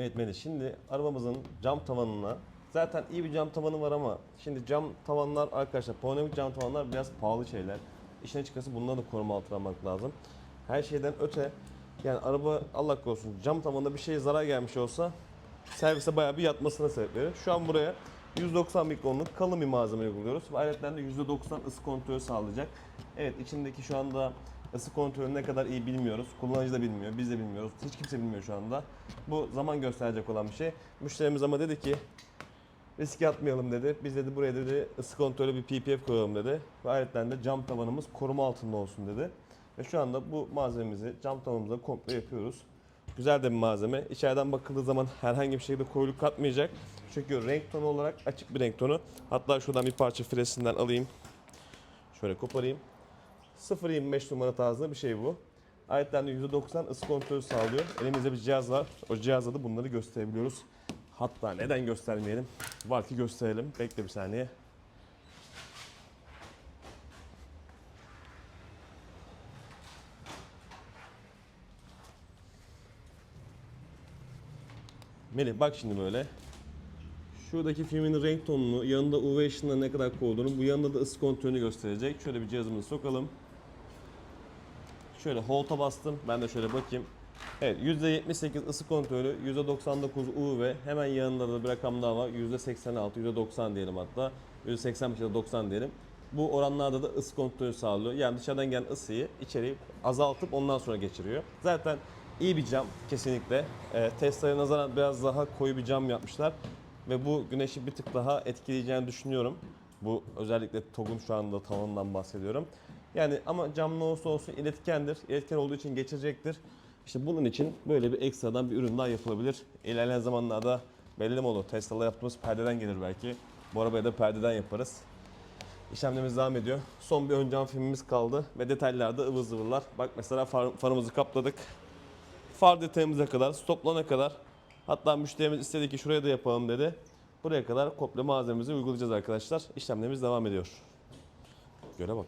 Evet Melih şimdi arabamızın cam tavanına zaten iyi bir cam tavanı var ama şimdi cam tavanlar arkadaşlar panoramik cam tavanlar biraz pahalı şeyler. İşin açıkçası bunları da koruma altına almak lazım. Her şeyden öte yani araba Allah korusun cam tavanında bir şeye zarar gelmiş olsa servise bayağı bir yatmasına sebep verir. Şu an buraya 190 mikronluk kalın bir malzeme uyguluyoruz. Ayrıca de %90 ısı kontrolü sağlayacak. Evet içindeki şu anda ısı kontrolü ne kadar iyi bilmiyoruz. Kullanıcı da bilmiyor, biz de bilmiyoruz. Hiç kimse bilmiyor şu anda. Bu zaman gösterecek olan bir şey. Müşterimiz ama dedi ki riske atmayalım dedi. Biz dedi buraya dedi ısı kontrolü bir PPF koyalım dedi. Ve ayrıca de cam tavanımız koruma altında olsun dedi. Ve şu anda bu malzememizi cam tavanımıza komple yapıyoruz. Güzel de bir malzeme. İçeriden bakıldığı zaman herhangi bir şekilde koyuluk katmayacak. Çünkü renk tonu olarak açık bir renk tonu. Hatta şuradan bir parça fresinden alayım. Şöyle koparayım. 0.25 numara tarzında bir şey bu. Ayetten de %90 ısı kontrolü sağlıyor. Elimizde bir cihaz var. O cihazla da bunları gösterebiliyoruz. Hatta neden göstermeyelim? Var ki gösterelim. Bekle bir saniye. Melih bak şimdi böyle. Şuradaki filmin renk tonunu, yanında UV ışınına ne kadar koyduğunu, bu yanında da ısı kontrolünü gösterecek. Şöyle bir cihazımızı sokalım. Şöyle holta bastım. Ben de şöyle bakayım. Evet %78 ısı kontrolü, %99 UV. Hemen yanında da bir rakam daha var. %86, %90 diyelim hatta. %85 ya da 90 diyelim. Bu oranlarda da ısı kontrolü sağlıyor. Yani dışarıdan gelen ısıyı içeri azaltıp ondan sonra geçiriyor. Zaten iyi bir cam kesinlikle. Ee, Tesla'ya nazaran biraz daha koyu bir cam yapmışlar. Ve bu güneşi bir tık daha etkileyeceğini düşünüyorum. Bu özellikle TOG'un şu anda tavanından bahsediyorum. Yani ama cam ne olursa olsun iletkendir. İletken olduğu için geçirecektir. İşte bunun için böyle bir ekstradan bir ürün daha yapılabilir. İlerleyen zamanlarda belli mi olur? Tesla'da yaptığımız perdeden gelir belki. Bu arabaya da perdeden yaparız. İşlemlerimiz devam ediyor. Son bir ön cam filmimiz kaldı ve detaylarda ıvır zıvırlar. Bak mesela far, farımızı kapladık. Far detayımıza kadar, stoplana kadar. Hatta müşterimiz istedi ki şuraya da yapalım dedi. Buraya kadar komple malzememizi uygulayacağız arkadaşlar. İşlemlerimiz devam ediyor. Göre bak.